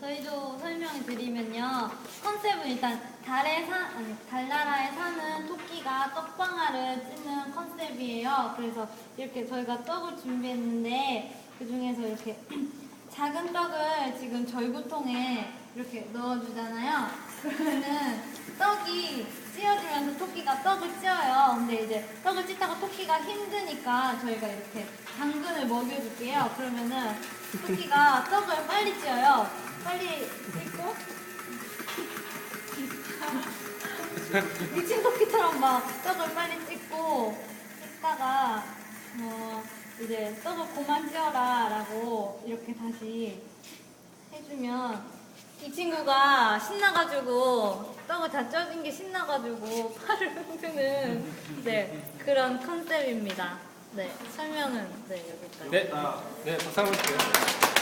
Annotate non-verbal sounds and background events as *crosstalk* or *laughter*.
저희도 설명을 드리면요. 컨셉은 일단 달에 사, 아니, 달나라에 사는 토끼가 떡방아를 찌는 컨셉이에요. 그래서 이렇게 저희가 떡을 준비했는데 그 중에서 이렇게 *clears throat* 작은 떡을 지금 절구통에 이렇게 넣어주잖아요. 그러면은 떡이 찧어지면서 토끼가 떡을 찧어요. 근데 이제 떡을 찢다가 토끼가 힘드니까 저희가 이렇게 당근을 먹여줄게요. 그러면은 토끼가 떡을 빨리 찧어요. 빨리 찢고 미친 토끼처럼 막 떡을 빨리 찢고 찢다가 어 이제 떡을 그만 찌어라 라고 이렇게 다시 해주면 이 친구가 신나가지고 떡을 다 쪄진 게 신나가지고 팔을 흔드는 네 그런 컨셉입니다. 네 설명은 네 여기까지. 네, 네, 박수 한번 주세요.